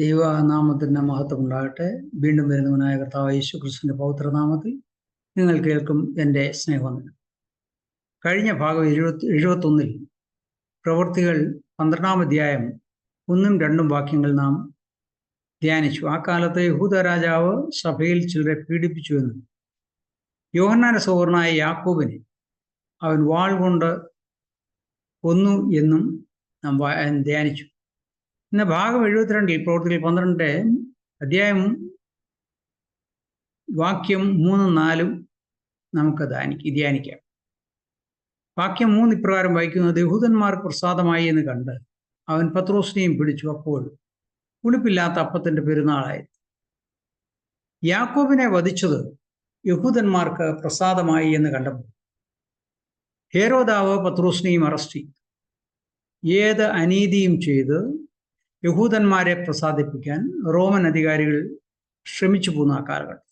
ദൈവനാമത്തിന്റെ മഹത്വം ഉണ്ടാകട്ടെ വീണ്ടും വരുന്നവനായ കർത്താവ് യേശു ക്രിസ്തുവിന്റെ പൗത്രനാമത്തിൽ നിങ്ങൾ കേൾക്കും എന്റെ സ്നേഹവന്ദനം. കഴിഞ്ഞ ഭാഗം എഴുപത്തി എഴുപത്തൊന്നിൽ പ്രവൃത്തികൾ പന്ത്രണ്ടാം അധ്യായം ഒന്നും രണ്ടും വാക്യങ്ങൾ നാം ധ്യാനിച്ചു. ആ കാലത്ത് യഹൂദ രാജാവ് സഭയിൽ ചിലരെ പീഡിപ്പിച്ചുവെന്നും യോഹന്നാന സൗവർണായ യാക്കോബിനെ അവൻ വാൾ കൊണ്ട് കൊന്നു എന്നും നാം ധ്യാനിച്ചു. ഇന്ന് ഭാഗം എഴുപത്തിരണ്ടിൽ പ്രവൃത്തികൾ പന്ത്രണ്ട് അധ്യായം വാക്യം മൂന്നും നാലും നമുക്ക് ധ്യാനിക്ക ധ്യാനിക്കാം. വാക്യം മൂന്ന് ഇപ്രകാരം വായിക്കുന്നത് യഹൂദന്മാർക്ക് പ്രസാദമായി എന്ന് കണ്ട് അവൻ പത്രോസിനെയും പിടിച്ചു. അപ്പോൾ പുളിപ്പില്ലാത്ത അപ്പത്തിന്റെ പെരുന്നാളായി. യാക്കോബിനെ വധിച്ചത് യഹൂദന്മാർക്ക് പ്രസാദമായി എന്ന് കണ്ടപ്പോൾ ഹേരോദാവ് പത്രോസിനെയും അറസ്റ്റ് ചെയ്തു. ഏത് അനീതിയും ചെയ്ത് യഹൂദന്മാരെ പ്രസാദിപ്പിക്കാൻ റോമൻ അധികാരികൾ ശ്രമിച്ചു പോകുന്ന ആ കാലഘട്ടം.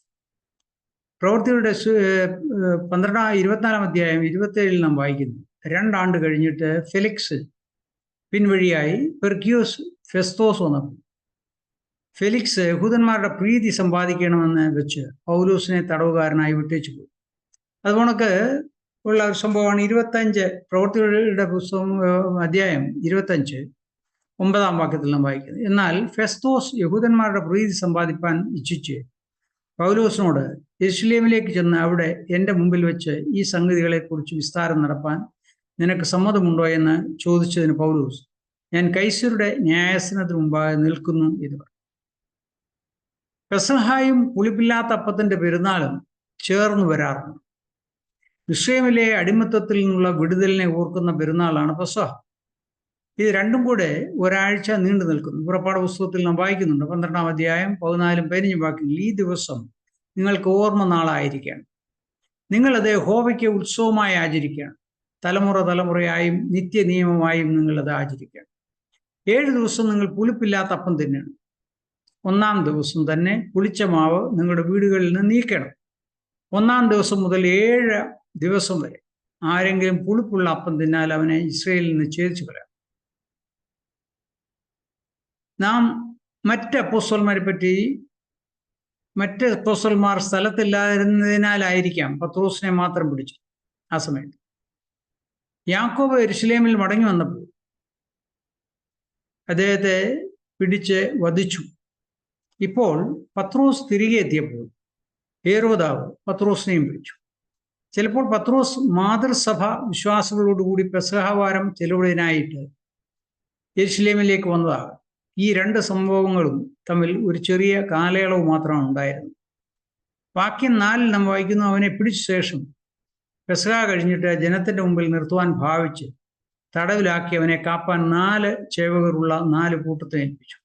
പ്രവൃത്തികളുടെ പന്ത്രണ്ടാം ഇരുപത്തിനാലാം അധ്യായം ഇരുപത്തേഴിൽ നാം വായിക്കുന്നു. രണ്ടാണ്ട് കഴിഞ്ഞിട്ട് ഫെലിക്സ് പിൻവഴിയായി പെർക്യൂസ് ഫെസ്തോസ് വന്നപ്പോൾ ഫെലിക്സ് യഹൂദന്മാരുടെ പ്രീതി സമ്പാദിക്കണമെന്ന് വെച്ച് പൗലൂസിനെ തടവുകാരനായി വിട്ടേച്ചു പോയി. അതുകൊണ്ടൊക്കെ ഉള്ള ഒരു സംഭവമാണ്. ഇരുപത്തഞ്ച് പ്രവൃത്തികളുടെ പുസ്തകം അധ്യായം ഇരുപത്തഞ്ച് ഒമ്പതാം വാക്യത്തിൽ നാം വായിക്കുന്നത് എന്നാൽ ഫെസ്തോസ് യഹൂദന്മാരുടെ പ്രീതി സമ്പാദിപ്പാൻ ഇച്ഛിച്ച് പൗലോസിനോട് യെരുശലേമിലേക്ക് ചെന്ന് അവിടെ എന്റെ മുമ്പിൽ വെച്ച് ഈ സംഗതികളെക്കുറിച്ച് വിസ്താരം നടപ്പാൻ നിനക്ക് സമ്മതമുണ്ടോ എന്ന് ചോദിച്ചതിന് പൗലോസ് ഞാൻ കൈസരുടെ ന്യായാസനത്തിന് മുമ്പാകെ നിൽക്കുന്നു എന്ന് പറഞ്ഞു. പെസഹായും പുളിപ്പില്ലാത്ത അപ്പത്തിന്റെ പെരുന്നാളും ചേർന്ന് വരാറുണ്ട്. വിഷയമിലെ അടിമത്തത്തിൽ നിന്നുള്ള വിടുതലിനെ ഓർക്കുന്ന പെരുന്നാളാണ് പെസഹ. ഇത് രണ്ടും കൂടെ ഒരാഴ്ച നീണ്ടു നിൽക്കുന്നു. പുറപ്പാട് പുസ്തകത്തിൽ നാം വായിക്കുന്നുണ്ട്. പന്ത്രണ്ടാം അധ്യായം പതിനാലും പതിനഞ്ചും വാക്യങ്ങളിൽ ഈ ദിവസം നിങ്ങൾക്ക് ഓർമ്മ നാളായിരിക്കണം. നിങ്ങളത് ഹോവയ്ക്ക് ഉത്സവമായി ആചരിക്കണം. തലമുറ തലമുറയായും നിത്യ നിയമമായും നിങ്ങളത് ആചരിക്കണം. ഏഴ് ദിവസം നിങ്ങൾ പുളിപ്പില്ലാത്ത അപ്പം തിന്നണം. ഒന്നാം ദിവസം തന്നെ പുളിച്ച മാവ് നിങ്ങളുടെ വീടുകളിൽ നിന്ന് നീക്കണം. ഒന്നാം ദിവസം മുതൽ ഏഴ് ദിവസം വരെ ആരെങ്കിലും പുളിപ്പുള്ള അപ്പം തിന്നാൽ അവനെ ഇസ്രയേലിൽ നിന്ന് ഛേദിച്ചു കളയാം നാം മറ്റ് അപ്പോസ്റ്റൽമാരെ പറ്റി മറ്റ് അപ്പോസ്റ്റൽമാർ സ്ഥലത്തില്ലാതിരുന്നതിനാലായിരിക്കാം പത്രോസിനെ മാത്രം പിടിച്ചു ആ സമയത്ത്. യാക്കോബ് എരുസലേമിൽ മടങ്ങി വന്നപ്പോൾ അദ്ദേഹത്തെ പിടിച്ച് വധിച്ചു. ഇപ്പോൾ പത്രോസ് തിരികെ എത്തിയപ്പോൾ ഏറോദാവ് പത്രോസിനെയും പിടിച്ചു. ചിലപ്പോൾ പത്രോസ് മാതൃസഭ വിശ്വാസികളോടുകൂടി പെസഹവാരം ചെലവിടാനായിട്ട് എരുസലേമിലേക്ക് വന്നതാകാം. ഈ രണ്ട് സംഭവങ്ങളും തമ്മിൽ ഒരു ചെറിയ കാലയളവ് മാത്രമാണ് ഉണ്ടായിരുന്നത്. വാക്യം നാലിൽ നാം വായിക്കുന്നു അവനെ പിടിച്ച ശേഷം പെസക കഴിഞ്ഞിട്ട് ജനത്തിന്റെ മുമ്പിൽ നിർത്തുവാൻ ഭാവിച്ച് തടവിലാക്കി അവനെ കാപ്പാൻ നാല് ചേവകരുള്ള നാല് കൂട്ടത്തെ ഏൽപ്പിച്ചു.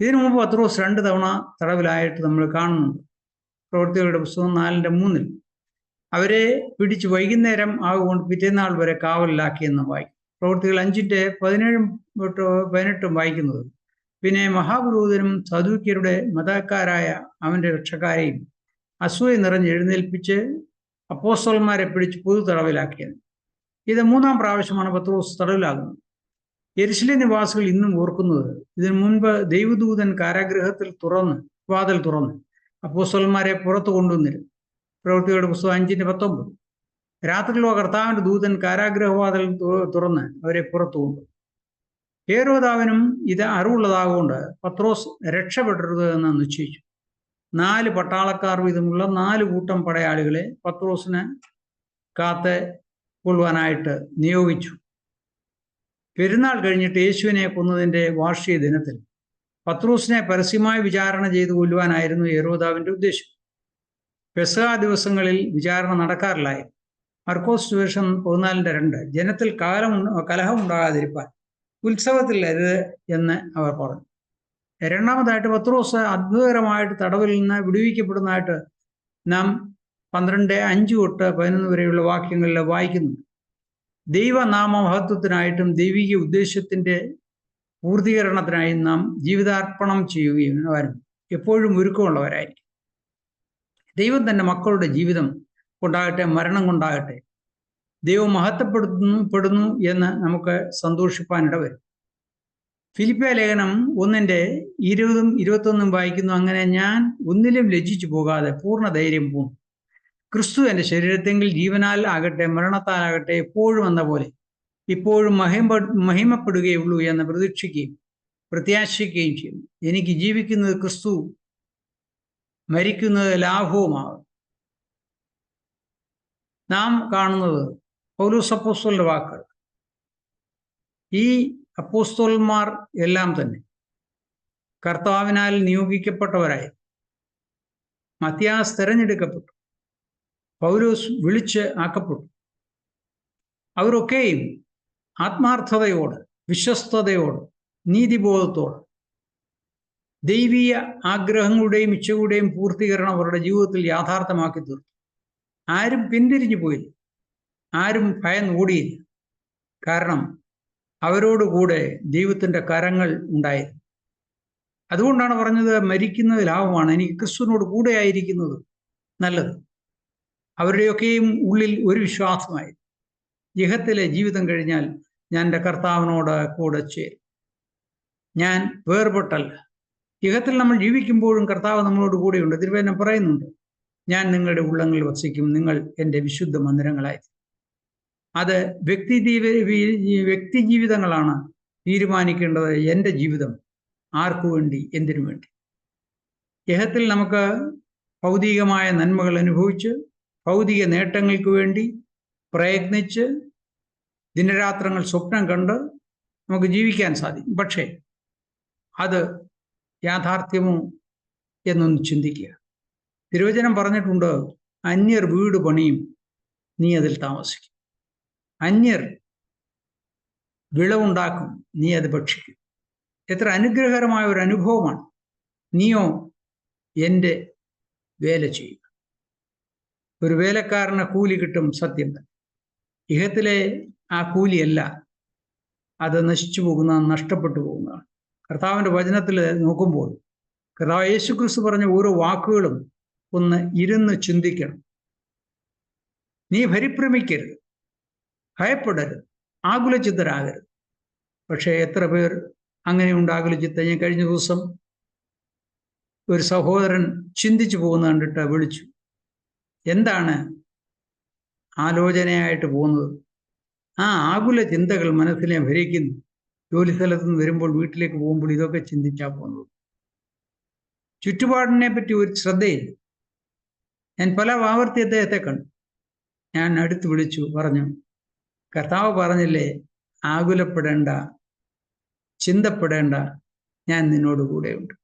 ഇതിനു മുമ്പ് പത്രോസ് രണ്ട് തവണ തടവിലായിട്ട് നമ്മൾ കാണുന്നുണ്ട്. പ്രവൃത്തികളുടെ പുസ്തകം നാലിന്റെ മൂന്നിൽ. അവരെ പിടിച്ച് വൈകുന്നേരം ആകൊണ്ട് പിറ്റേന്നാൾ വരെ കാവലിലാക്കിയെന്ന് വായിക്കും പ്രവൃത്തികൾ അഞ്ചിന്റെ പതിനേഴും തൊട്ട് പതിനെട്ടും വായിക്കുന്നത്. പിന്നെ മഹാപുരോഹിതനും സദൂക്യരുടെ മതക്കാരായ അവന്റെ രക്ഷക്കാരെയും അസൂയ നിറഞ്ഞ് എഴുന്നേൽപ്പിച്ച് അപ്പോസ്തലന്മാരെ പിടിച്ച് പൊതു തടവിലാക്കിയത് ഇത് മൂന്നാം പ്രാവശ്യമാണ് പത്രോസ് തടവിലാകുന്നത്. എരിശിലെ നിവാസികൾ ഇന്നും ഓർക്കുന്നത് ഇതിനു മുൻപ് ദൈവദൂതൻ കാരാഗ്രഹത്തിൽ തുറന്ന് വാതിൽ തുറന്ന് അപ്പോസ്തലന്മാരെ പുറത്തു കൊണ്ടുവന്നിരുന്നു. പ്രവൃത്തികളുടെ പുസ്തകം അഞ്ചിന്റെ പത്തൊമ്പത്. രാത്രിയിലോ കർത്താവിന്റെ ദൂതൻ കാരാഗ്രഹവാതിൽ തുറന്ന് അവരെ പുറത്തു കൊണ്ടു. ഏരോദാവിനും ഇത് അറിവുള്ളതാകൊണ്ട് പത്രോസ് രക്ഷപ്പെടരുത് എന്ന് നിശ്ചയിച്ചു. നാല് പട്ടാളക്കാർ വീതമുള്ള നാല് കൂട്ടം പടയാളികളെ പത്രോസിന് കാത്ത് കൊള്ളുവാനായിട്ട് നിയോഗിച്ചു. പെരുന്നാൾ കഴിഞ്ഞിട്ട് യേശുവിനെ കൊന്നതിന്റെ വാർഷിക ദിനത്തിൽ പത്രോസിനെ പരസ്യമായി വിചാരണ ചെയ്ത് കൊല്ലുവാനായിരുന്നു ഹേരോദാവിന്റെ ഉദ്ദേശം. പെസഹ ദിവസങ്ങളിൽ വിചാരണ നടക്കാറില്ലായിരുന്നു. മർക്കോസ് സുവേഷം പതിനാലിന്റെ രണ്ട്. ജനത്തിൽ കാലം കലഹം ഉണ്ടാകാതിരിപ്പാൻ. ഉത്സവത്തിൽ അരുത് എന്ന് അവർ പറഞ്ഞു. രണ്ടാമതായിട്ട് പത്രോസ് അത്ഭുതകരമായിട്ട് തടവിൽ നിന്ന് വിടുവിക്കപ്പെടുന്നതായിട്ട് നാം പന്ത്രണ്ട് അഞ്ച് തൊട്ട് പതിനൊന്ന് വരെയുള്ള വാക്യങ്ങളിൽ വായിക്കുന്നു. ദൈവനാമ മഹത്വത്തിനായിട്ടും ദൈവിക ഉദ്ദേശത്തിന്റെ പൂർത്തീകരണത്തിനായും നാം ജീവിതാർപ്പണം ചെയ്യുകയും അവരും എപ്പോഴും ഒരുക്കമുള്ളവരായിരിക്കും. ദൈവം തന്റെ മക്കളുടെ ജീവിതം കൊണ്ടാകട്ടെ മരണം കൊണ്ടാകട്ടെ. ദൈവം മഹത്വപ്പെടുന്നു പെടുന്നു എന്ന് നമുക്ക് സന്തോഷിപ്പാനിട വരും. ഫിലിപ്പ ലേഖനം ഒന്നിന്റെ ഇരുപതും ഇരുപത്തൊന്നും വായിക്കുന്നു. അങ്ങനെ ഞാൻ ഒന്നിലും ലജ്ജിച്ചു പോകാതെ പൂർണ ധൈര്യം പോകും ക്രിസ്തു എന്റെ ശരീരത്തെങ്കിൽ ജീവനാൽ ആകട്ടെ മരണത്താലാകട്ടെ എപ്പോഴും എന്ന പോലെ ഇപ്പോഴും മഹിമ മഹിമപ്പെടുകയുള്ളൂ എന്ന് പ്രതീക്ഷിക്കുകയും പ്രത്യാശിക്കുകയും ചെയ്യുന്നു. എനിക്ക് ജീവിക്കുന്നത് ക്രിസ്തു മരിക്കുന്നത് ലാഭവുമാകും നാം കാണുന്നത് പൗലൂസ് അപ്പോസ്തലന്റെ വാക്കുകൾ. ഈ അപ്പോസ്തോൽമാർ എല്ലാം തന്നെ കർത്താവിനാൽ നിയോഗിക്കപ്പെട്ടവരായി. മത്യാസ് തെരഞ്ഞെടുക്കപ്പെട്ടു. പൗലോസ് വിളിച്ച് ആക്കപ്പെട്ടു. അവരൊക്കെയും ആത്മാർത്ഥതയോട് വിശ്വസ്തയോട് നീതിബോധത്തോട് ദൈവീയ ആഗ്രഹങ്ങളുടെയും ഇച്ഛകളുടെയും പൂർത്തീകരണം അവരുടെ ജീവിതത്തിൽ യാഥാർത്ഥ്യമാക്കി തീർത്തു ആരും പിന്തിരിഞ്ഞു പോയില്ല. ആരും ഭയന്നോടിയില്ല കാരണം അവരോടുകൂടെ ദൈവത്തിന്റെ കരങ്ങൾ ഉണ്ടായിരുന്നു. അതുകൊണ്ടാണ് പറഞ്ഞത് മരിക്കുന്നത് ലാഭമാണ്. എനിക്ക് ക്രിസ്തുവിനോട് കൂടെ ആയിരിക്കുന്നത് നല്ലത്. അവരുടെയൊക്കെയും ഉള്ളിൽ ഒരു വിശ്വാസമായി ഇഹത്തിലെ ജീവിതം കഴിഞ്ഞാൽ ഞാൻ എന്റെ കർത്താവിനോട് കൂടെ ചേരും. ഞാൻ വേർപെട്ടല്ല. ഇഹത്തിൽ നമ്മൾ ജീവിക്കുമ്പോഴും കർത്താവ് നമ്മളോട് കൂടെയുണ്ട്. തിരുവേദന പറയുന്നുണ്ട്. ഞാൻ നിങ്ങളുടെ ഉള്ളങ്ങളിൽ വസിക്കും. നിങ്ങൾ എന്റെ വിശുദ്ധ മന്ദിരങ്ങളായി. അത് വ്യക്തി വ്യക്തി ജീവിതങ്ങളാണ് തീരുമാനിക്കേണ്ടത് എന്റെ ജീവിതം. ആർക്കു വേണ്ടി? എന്തിനു വേണ്ടി? ഇഹത്തിൽ നമുക്ക് ഭൗതികമായ നന്മകൾ അനുഭവിച്ച് ഭൗതിക നേട്ടങ്ങൾക്ക് വേണ്ടി പ്രയത്നിച്ച് ദിനരാത്രങ്ങൾ സ്വപ്നം കണ്ട് നമുക്ക് ജീവിക്കാൻ സാധിക്കും. പക്ഷേ അത് യാഥാർത്ഥ്യമോ എന്നൊന്ന് ചിന്തിക്കുക. തിരുവചനം പറഞ്ഞിട്ടുണ്ട്? അന്യർ വീട് പണിയും നീ അതിൽ താമസിക്കും. അന്യർ വിളവുണ്ടാക്കും നീ അത് ഭക്ഷിക്കും. എത്ര അനുഗ്രഹകരമായ ഒരു അനുഭവമാണ്. നീയോ എന്റെ വേല ചെയ്യുക. ഒരു വേലക്കാരന് കൂലി കിട്ടും സത്യം ഇഹത്തിലെ ആ കൂലിയല്ല. അത് നശിച്ചു പോകുന്ന നഷ്ടപ്പെട്ടു പോകുന്നതാണ്. കർത്താവിന്റെ വചനത്തിൽ നോക്കുമ്പോൾ കർത്താവ് യേശുക്രിസ്തു പറഞ്ഞ ഓരോ വാക്കുകളും ഒന്ന് ഇരുന്ന് ചിന്തിക്കണം. നീ പരിഭ്രമിക്കരുത്. ഭയപ്പെടരുത്. ആകുലചിത്തരാകരുത്. പക്ഷേ എത്ര പേർ അങ്ങനെ ഉണ്ടാകുലചിത്ത ഞാൻ കഴിഞ്ഞ ദിവസം ഒരു സഹോദരൻ ചിന്തിച്ചു പോകുന്ന കണ്ടിട്ട് വിളിച്ചു. എന്താണ് ആലോചനയായിട്ട് പോകുന്നത്? ആ ആകുല ചിന്തകൾ മനസ്സിനെ ഭരിക്കുന്നു. ജോലി സ്ഥലത്ത് നിന്ന് വരുമ്പോൾ വീട്ടിലേക്ക് പോകുമ്പോൾ ഇതൊക്കെ ചിന്തിച്ചാൽ പോകുന്നത്. ചുറ്റുപാടിനെ പറ്റി ഒരു ശ്രദ്ധയില്ല. ഞാൻ പല ആവർത്തി അദ്ദേഹത്തെ കണ്ടു. ഞാൻ അടുത്ത് വിളിച്ചു പറഞ്ഞു കർത്താവ് പറഞ്ഞില്ലേ ആകുലപ്പെടേണ്ട ചിന്തപ്പെടേണ്ട ഞാൻ നിന്നോട് കൂടെയുണ്ട്.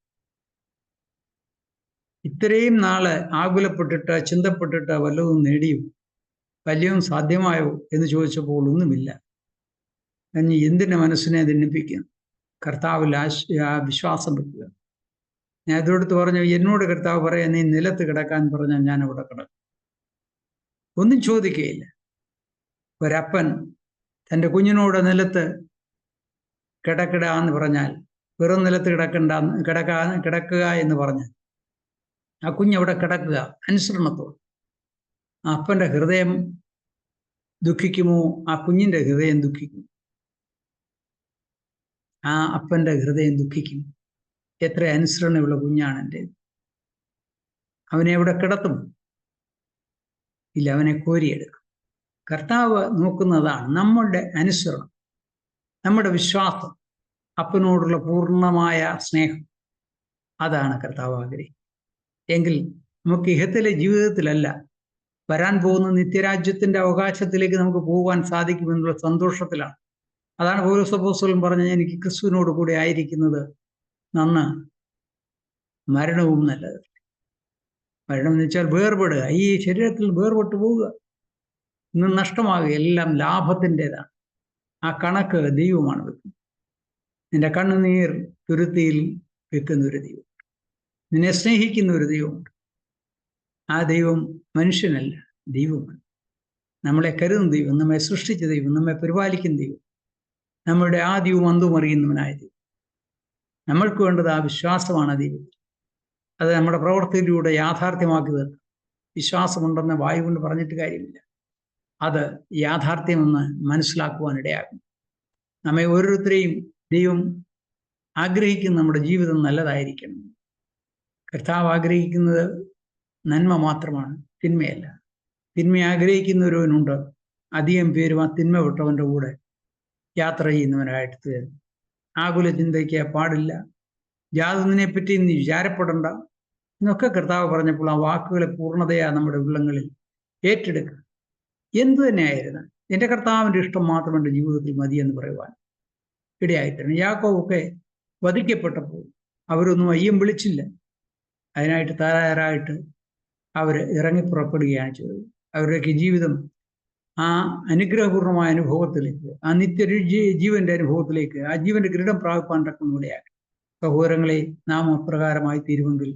ഇത്രയും നാൾ ആകുലപ്പെട്ടിട്ട് ചിന്തപ്പെട്ടിട്ട് വല്ലതും നേടിയും? വല്ലതും സാധ്യമായോ? എന്ന് ചോദിച്ചപ്പോൾ ഒന്നുമില്ല. എന്തിനെ മനസ്സിനെ ധന്നിപ്പിക്കുന്നു? കർത്താവിൽ ആശ് വിശ്വാസം വെക്കുക. ഞാൻ ഇതോടത്ത് പറഞ്ഞു എന്നോട് കർത്താവ് പറയാൻ നീ നിലത്ത് കിടക്കാൻ പറഞ്ഞാൽ ഞാൻ അവിടെ കിടക്കും. ഒന്നും ചോദിക്കുകയില്ല. ഒരപ്പൻ തന്റെ കുഞ്ഞിനോട് നിലത്ത് കിടക്കിടാന്ന് പറഞ്ഞാൽ വെറും നിലത്ത് കിടക്കണ്ട കിടക്കാ കിടക്കുക എന്ന് പറഞ്ഞാൽ ആ കുഞ്ഞവിടെ കിടക്കുക അനുസരണത്തോട്. ആ അപ്പന്റെ ഹൃദയം ദുഃഖിക്കുമോ? ആ കുഞ്ഞിന്റെ ഹൃദയം ദുഃഖിക്കും ആ അപ്പന്റെ ഹൃദയം ദുഃഖിക്കും എത്ര അനുസരണയുള്ള കുഞ്ഞാണ് എന്റെ. അവനെ എവിടെ കിടത്തും? ഇല്ല അവനെ കോരിയെടുക്കും. കർത്താവ് നോക്കുന്നതാണ് നമ്മളുടെ അനുസരണം നമ്മുടെ വിശ്വാസം അപ്പനോടുള്ള പൂർണമായ സ്നേഹം. അതാണ് കർത്താവ് ആഗ്രഹിക്കുന്നത്. എങ്കിൽ നമുക്ക് ഇഹത്തിലെ ജീവിതത്തിലല്ല വരാൻ പോകുന്ന നിത്യരാജ്യത്തിന്റെ അവകാശത്തിലേക്ക് നമുക്ക് പോകുവാൻ സാധിക്കുമെന്നുള്ള സന്തോഷത്തിലാണ്. അതാണ് പൗരസപ്പോസ്വലം പറഞ്ഞ എനിക്ക് ക്രിസ്തുവിനോട് കൂടെ ആയിരിക്കുന്നത് നന്ന്. മരണവും നല്ലത്. മരണം എന്ന് വെച്ചാൽ വേർപെടുക. ഈ ശരീരത്തിൽ വേർപെട്ടു പോവുക. ഇന്ന് നഷ്ടമാകുക. എല്ലാം ലാഭത്തിന്റെതാണ്. ആ കണക്ക് ദൈവമാണ് വെക്കുന്നത്. നിന്റെ കണ്ണുനീർ തുരുത്തിയിൽ വെക്കുന്ന ഒരു ദൈവം. നിന്നെ സ്നേഹിക്കുന്ന ഒരു ദൈവമുണ്ട്. ആ ദൈവം മനുഷ്യനല്ല ദൈവമാണ്. നമ്മളെ കരുതുന്ന ദൈവം നമ്മെ സൃഷ്ടിച്ച ദൈവം നമ്മെ പരിപാലിക്കുന്ന ദൈവം. നമ്മുടെ ആദ്യവും അന്തും അറിയുന്നവനായ ദൈവം. നമ്മൾക്ക് വേണ്ടത് ആ വിശ്വാസമാണ് ദൈവത്തിൽ അത് നമ്മുടെ പ്രവർത്തിയിലൂടെ യാഥാർത്ഥ്യമാക്കി തീർക്കും വിശ്വാസമുണ്ടെന്ന് വായു കൊണ്ട് പറഞ്ഞിട്ട് കാര്യമില്ല. അത് യാഥാർത്ഥ്യമെന്ന് മനസ്സിലാക്കുവാൻ ഇടയാകും നമ്മെ ഓരോരുത്തരെയും ദൈവം ആഗ്രഹിക്കുന്ന നമ്മുടെ ജീവിതം നല്ലതായിരിക്കണം. കർത്താവ് ആഗ്രഹിക്കുന്നത് നന്മ മാത്രമാണ് തിന്മയല്ല. തിന്മ ആഗ്രഹിക്കുന്നവരവനുണ്ട് അധികം പേരും ആ തിന്മ വിട്ടവന്റെ കൂടെ യാത്ര ചെയ്യുന്നവനായിട്ട് തീരും. ആകുല ചിന്തയ്ക്ക് പാടില്ല. യാതൊന്നിനെ പറ്റി നീ വിചാരപ്പെടണ്ട. എന്നൊക്കെ കർത്താവ് പറഞ്ഞപ്പോൾ ആ വാക്കുകളെ പൂർണതയാ നമ്മുടെ ഉള്ളങ്ങളിൽ ഏറ്റെടുക്കുക. എന്തു തന്നെയായിരുന്നു എന്റെ കർത്താവിന്റെ ഇഷ്ടം മാത്രം എന്റെ ജീവിതത്തിൽ മതി എന്ന് പറയുവാൻ ഇടയായിട്ടാണ് യാക്കോവൊക്കെ വധിക്കപ്പെട്ടപ്പോൾ അവരൊന്നും അയ്യം വിളിച്ചില്ല. അതിനായിട്ട് തയ്യാറായിട്ട് അവർ ഇറങ്ങി പുറപ്പെടുകയാണ് ചെയ്തത്. അവരുടെയൊക്കെ ജീവിതം ആ അനുഗ്രഹപൂർണമായ അനുഭവത്തിലേക്ക് ആ നിത്യ ജീവന്റെ അനുഭവത്തിലേക്ക് ആ ജീവന്റെ കിരീടം പ്രാപിപ്പാൻ തക്കുന്നൂടെയാക്കി സഹോദരങ്ങളെ നാം അപ്രകാരമായി തീരുമെങ്കിൽ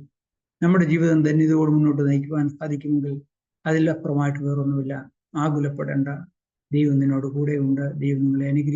നമ്മുടെ ജീവിതം ധന്യതയോട് മുന്നോട്ട് നയിക്കുവാൻ സാധിക്കുമെങ്കിൽ അതിലപ്പുറമായിട്ട് വേറൊന്നുമില്ല. ആകുലപ്പെടേണ്ട ദൈവം നിന്നോട് കൂടെയുണ്ട്. ദൈവം നിങ്ങളെ അനുഗ്രഹിക്കും.